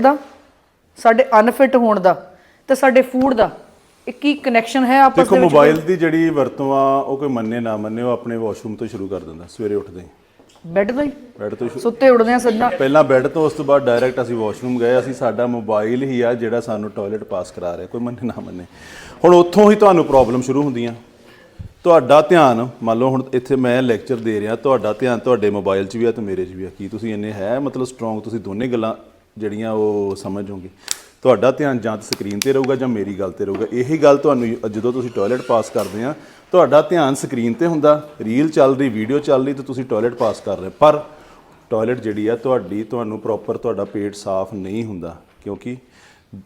ਦਾ ਸਾਡੇ ਅਨਫਿਟ ਹੋਣ ਦਾ ਤੇ ਸਾਡੇ ਫੂਡ ਦਾ ਇਹ ਕੀ ਕਨੈਕਸ਼ਨ ਹੈ ਆਪਸ ਦੇਖੋ ਦੇ ਵਿੱਚ ਮੋਬਾਈਲ ਦੀ ਜਿਹੜੀ ਵਰਤੋਂ ਆ ਉਹ ਕੋਈ ਮੰਨੇ ਨਾ ਮੰਨੇ ਉਹ ਆਪਣੇ ਵਾਸ਼ਰੂਮ ਤੋਂ ਸ਼ੁਰੂ ਕਰ ਦਿੰਦਾ ਸਵੇਰੇ ਉੱਠਦੇ ਹੀ। ਬੈੱਡ ਤੋਂ ਹੀ? ਬੈੱਡ ਤੋਂ ਸ਼ੁਰੂ। ਸੁੱਤੇ ਉੱਠਦੇ ਆ ਸੱਜਣਾ। ਪਹਿਲਾਂ ਬੈੱਡ ਤੋਂ ਉਸ ਤੋਂ ਬਾਅਦ ਡਾਇਰੈਕਟ ਅਸੀਂ ਵਾਸ਼ਰੂਮ ਗਏ ਅਸੀਂ ਸਾਡਾ ਮੋਬਾਈਲ ਹੀ ਆ ਜਿਹੜਾ ਸਾਨੂੰ ਟਾਇਲਟ ਪਾਸ ਕਰਾ ਰਿਹਾ ਕੋਈ ਮੰਨੇ ਨਾ ਮੰਨੇ। ਹੁਣ ਉੱਥੋਂ ਹੀ ਤੁਹਾਨੂੰ ਪ੍ਰੋਬਲਮ ਸ਼ੁਰੂ ਹੁੰਦੀਆਂ। ਤੁਹਾਡਾ ਧਿਆਨ ਮੰਨ ਲਓ ਹੁਣ ਇੱਥੇ ਮੈਂ ਲੈਕਚਰ ਦੇ ਰਿਹਾ ਤੁਹਾਡਾ ਧਿਆਨ ਤੁਹਾਡੇ ਮੋਬਾਈਲ 'ਚ ਵੀ ਆ ਤੇ ਮੇਰੇ 'ਚ ਵੀ ਆ। ਕੀ ਤੁਸੀਂ ਇੰਨੇ ਹੈ? ਮਤਲਬ ਸਟਰੋਂਗ ਤੁਸੀਂ ਦੋਨੇ ਗੱਲਾਂ ਜਿਹੜੀਆਂ ਉਹ ਸਮਝ ਹੋਗੇ ਤੁਹਾਡਾ ਧਿਆਨ ਜਾਂ ਤਾਂ ਸਕਰੀਨ ਤੇ ਰਹੂਗਾ ਜਾਂ ਮੇਰੀ ਗੱਲ ਤੇ ਰਹੂਗਾ। ਇਹੀ ਗੱਲ ਤੁਹਾਨੂੰ ਜਦੋਂ ਤੁਸੀਂ ਟਾਇਲਟ ਪਾਸ ਕਰਦੇ ਆ, ਤੁਹਾਡਾ ਧਿਆਨ ਸਕਰੀਨ ਤੇ ਹੁੰਦਾ। ਰੀਲ ਚੱਲ ਰਹੀ, ਵੀਡੀਓ ਚੱਲ ਰਹੀ ਤੇ ਤੁਸੀਂ ਟਾਇਲਟ ਪਾਸ ਕਰ ਰਹੇ ਪਰ ਟਾਇਲਟ ਜਿਹੜੀ ਆ, ਤੁਹਾਡੀ, ਤੁਹਾਨੂੰ ਪ੍ਰੋਪਰ ਤੁਹਾਡਾ ਪੇਟ ਸਾਫ਼ ਨਹੀਂ ਹੁੰਦਾ। ਕਿਉਂਕਿ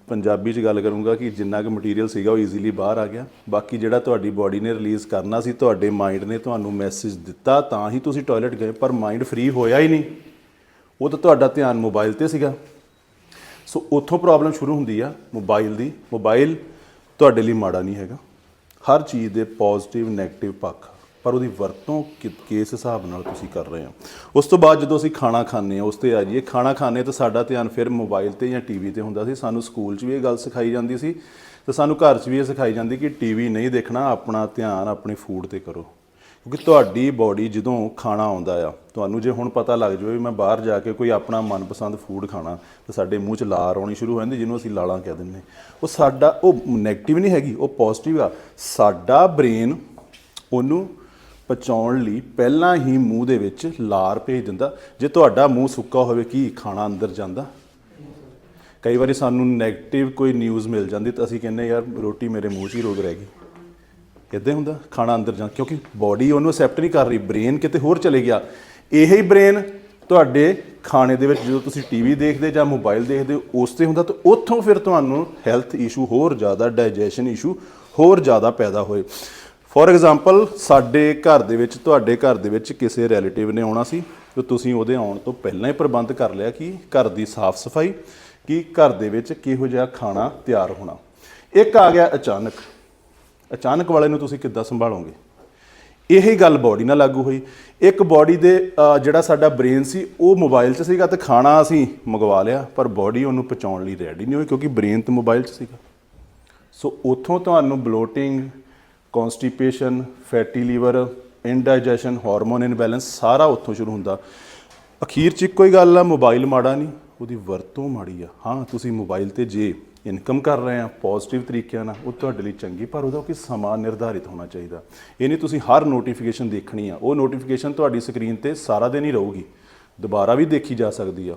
ਪੰਜਾਬੀ 'ਚ ਗੱਲ ਕਰੂੰਗਾ ਕਿ ਜਿੰਨਾ ਕੁ ਮਟੀਰੀਅਲ ਸੀਗਾ ਉਹ ਈਜ਼ੀਲੀ ਬਾਹਰ ਆ ਗਿਆ। ਬਾਕੀ ਜਿਹੜਾ ਤੁਹਾਡੀ ਬਾਡੀ ਨੇ ਰਿਲੀਜ਼ ਕਰਨਾ ਸੀ, ਤੁਹਾਡੇ ਮਾਈਂਡ ਨੇ ਤੁਹਾਨੂੰ ਮੈਸੇਜ ਦਿੱਤਾ, ਤਾਂ ਹੀ ਤੁਸੀਂ ਟਾਇਲਟ ਗਏ। ਪਰ ਮਾਈਂਡ ਫ੍ਰੀ ਹੋਇਆ ਹੀ ਨਹੀਂ। ਉਹ ਤਾਂ ਤੁਹਾਡਾ ਧਿਆਨ ਮੋਬਾਈਲ ਤੇ ਸੀਗਾ। ਸੋ ਉੱਥੋਂ ਪ੍ਰੋਬਲਮ ਸ਼ੁਰੂ ਹੁੰਦੀ ਆ ਮੋਬਾਈਲ ਦੀ। ਮੋਬਾਈਲ ਤੁਹਾਡੇ ਲਈ ਮਾੜਾ ਨਹੀਂ ਹੈਗਾ। ਹਰ ਚੀਜ਼ ਦੇ ਪੋਜ਼ਿਟਿਵ 네ਗੇਟਿਵ ਪੱਖ ਪਰ ਉਹਦੀ ਵਰਤੋਂ ਕਿ- ਕਿਸ ਹਿਸਾਬ ਨਾਲ ਤੁਸੀਂ ਕਰ ਰਹੇ ਹੋ? ਉਸ ਤੋਂ ਬਾਅਦ ਜਦੋਂ ਅਸੀਂ ਖਾਣਾ ਖਾਂਦੇ ਆ ਉਸ ਤੇ ਆ ਜਾਈਏ ਖਾਣਾ ਖਾਣੇ ਤਾਂ ਸਾਡਾ ਧਿਆਨ ਫਿਰ ਮੋਬਾਈਲ ਤੇ ਜਾਂ ਟੀਵੀ ਤੇ ਹੁੰਦਾ ਸੀ। ਸਾਨੂੰ ਸਕੂਲ 'ਚ ਵੀ ਇਹ ਗੱਲ ਸਿਖਾਈ ਜਾਂਦੀ ਸੀ ਤੇ ਸਾਨੂੰ ਘਰ 'ਚ ਵੀ ਇਹ ਸਿਖਾਈ ਜਾਂਦੀ ਕਿ ਟੀਵੀ ਨਹੀਂ ਦੇਖਣਾ, ਆਪਣਾ ਧਿਆਨ ਆਪਣੇ ਫੂਡ ਤੇ ਕਰੋ। ਕਿਉਂਕਿ ਤੁਹਾਡੀ ਬਾਡੀ ਜਦੋਂ ਖਾਣਾ ਆਉਂਦਾ ਆ, ਤੁਹਾਨੂੰ ਜੇ ਹੁਣ ਪਤਾ ਲੱਗ ਜਾਵੇ ਵੀ ਮੈਂ ਬਾਹਰ ਜਾ ਕੇ ਕੋਈ ਆਪਣਾ ਮਨਪਸੰਦ ਫੂਡ ਖਾਣਾ, ਤਾਂ ਸਾਡੇ ਮੂੰਹ 'ਚ ਲਾਰ ਆਉਣੀ ਸ਼ੁਰੂ ਹੋ ਜਾਂਦੀ, ਜਿਹਨੂੰ ਅਸੀਂ ਲਾਲਾਂ ਕਹਿ ਦਿੰਦੇ ਉਹ ਸਾਡਾ, ਉਹ 네ਗੇਟਿਵ ਨਹੀਂ ਹੈਗੀ, ਉਹ ਪੋਜ਼ਿਟਿਵ ਆ। ਸਾਡਾ ਬ੍ਰੇਨ ਉਹਨੂੰ ਪਚਾਉਣ ਲਈ ਪਹਿਲਾਂ ਹੀ ਮੂੰਹ ਦੇ ਵਿੱਚ ਲਾਰ ਭੇਜ ਦਿੰਦਾ। ਜੇ ਤੁਹਾਡਾ ਮੂੰਹ ਸੁੱਕਾ ਹੋਵੇ, ਕੀ ਖਾਣਾ ਅੰਦਰ ਜਾਂਦਾ? ਕਈ ਵਾਰੀ ਸਾਨੂੰ 네ਗੇਟਿਵ ਕੋਈ ਨਿਊਜ਼ ਮਿਲ ਜਾਂਦੀ, ਤਾਂ ਅਸੀਂ ਕਹਿੰਦੇ ਯਾਰ, ਰੋਟੀ ਮੇਰੇ ਮੂੰਹ 'ਚ ਹੀ ਰੋਕ ਰਹਿ ਗਈ। ਇਦਾਂ ਹੁੰਦਾ ਖਾਣਾ ਅੰਦਰ ਜਾ ਕਿਉਂਕਿ ਬਾਡੀ ਉਹਨੂੰ ਅਸੈਪਟ ਨਹੀਂ ਕਰ ਰਹੀ ਬ੍ਰੇਨ ਕਿਤੇ ਹੋਰ ਚਲੇ ਗਿਆ। ਇਹੀ ਬ੍ਰੇਨ ਤੁਹਾਡੇ ਖਾਣੇ ਦੇ ਵਿੱਚ ਜਦੋਂ ਤੁਸੀਂ ਟੀਵੀ ਦੇਖਦੇ ਜਾਂ ਮੋਬਾਈਲ ਦੇਖਦੇ ਹੋ, ਉਸ ਤੇ ਹੁੰਦਾ ਤਾਂ ਉੱਥੋਂ ਫਿਰ ਤੁਹਾਨੂੰ ਹੈਲਥ ਇਸ਼ੂ ਹੋਰ ਜ਼ਿਆਦਾ ਡਾਈਜੈਸ਼ਨ ਇਸ਼ੂ ਹੋਰ ਜ਼ਿਆਦਾ ਪੈਦਾ ਹੋਏ। ਫੋਰ ਐਗਜ਼ਾਮਪਲ ਸਾਡੇ ਘਰ ਦੇ ਵਿੱਚ ਤੁਹਾਡੇ ਘਰ ਦੇ ਵਿੱਚ ਕਿਸੇ ਰਿਲੇਟਿਵ ਨੇ ਆਉਣਾ ਸੀ ਤੇ ਤੁਸੀਂ ਉਹਦੇ ਆਉਣ ਤੋਂ ਪਹਿਲਾਂ ਹੀ ਪ੍ਰਬੰਧ ਕਰ ਲਿਆ ਕਿ ਘਰ ਦੀ ਸਾਫ਼ ਸਫ਼ਾਈ ਕਿ ਘਰ ਦੇ ਵਿੱਚ ਕਿਹੋ ਜਿਹਾ ਖਾਣਾ ਤਿਆਰ ਹੋਣਾ। ਇੱਕ ਆ ਗਿਆ ਅਚਾਨਕ। ਅਚਾਨਕ ਵਾਲੇ ਨੂੰ ਤੁਸੀਂ ਕਿੱਦਾਂ ਸੰਭਾਲੋਗੇ? ਇਹੀ ਗੱਲ ਬਾਡੀ ਨਾਲ ਲਾਗੂ ਹੋਈ। ਇੱਕ ਬਾਡੀ ਦੇ ਜਿਹੜਾ ਸਾਡਾ ਬ੍ਰੇਨ ਸੀ, ਉਹ ਮੋਬਾਈਲ 'ਚ ਸੀਗਾ ਤੇ ਖਾਣਾ ਅਸੀਂ ਮੰਗਵਾ ਲਿਆ, ਪਰ ਬਾਡੀ ਉਹਨੂੰ ਪਚਾਉਣ ਲਈ ਰੈਡੀ ਨਹੀਂ ਹੋਈ ਕਿਉਂਕਿ ਬ੍ਰੇਨ ਤੇ ਮੋਬਾਈਲ 'ਚ ਸੀਗਾ। ਸੋ ਉੱਥੋਂ ਤੁਹਾਨੂੰ bloating constipation fatty liver indigestion hormone imbalance ਸਾਰਾ ਉੱਥੋਂ ਸ਼ੁਰੂ ਹੁੰਦਾ। ਅਖੀਰ 'ਚ ਇੱਕੋ ਹੀ ਗੱਲ ਆ ਮੋਬਾਈਲ ਮਾੜਾ ਨਹੀਂ, ਉਹਦੀ ਵਰਤੋਂ ਮਾੜੀ ਆ। ਹਾਂ, ਤੁਸੀਂ ਮੋਬਾਈਲ ਤੇ ਜੇ ਇਨਕਮ ਕਰ ਰਹੇ ਆ ਪੋਜ਼ਿਟਿਵ ਤਰੀਕਿਆਂ ਨਾਲ, ਉਹ ਤੁਹਾਡੇ ਲਈ ਚੰਗੀ, ਪਰ ਉਹਦਾ ਕੋਈ ਸਮਾਂ ਨਿਰਧਾਰਿਤ ਹੋਣਾ ਚਾਹੀਦਾ। ਇਹ ਨਹੀਂ ਤੁਸੀਂ ਹਰ ਨੋਟੀਫਿਕੇਸ਼ਨ ਦੇਖਣੀ ਆ। ਉਹ ਨੋਟੀਫਿਕੇਸ਼ਨ ਤੁਹਾਡੀ ਸਕਰੀਨ ਤੇ ਸਾਰਾ ਦਿਨ ਹੀ ਰਹੂਗੀ। ਦੁਬਾਰਾ ਵੀ ਦੇਖੀ ਜਾ ਸਕਦੀ ਆ।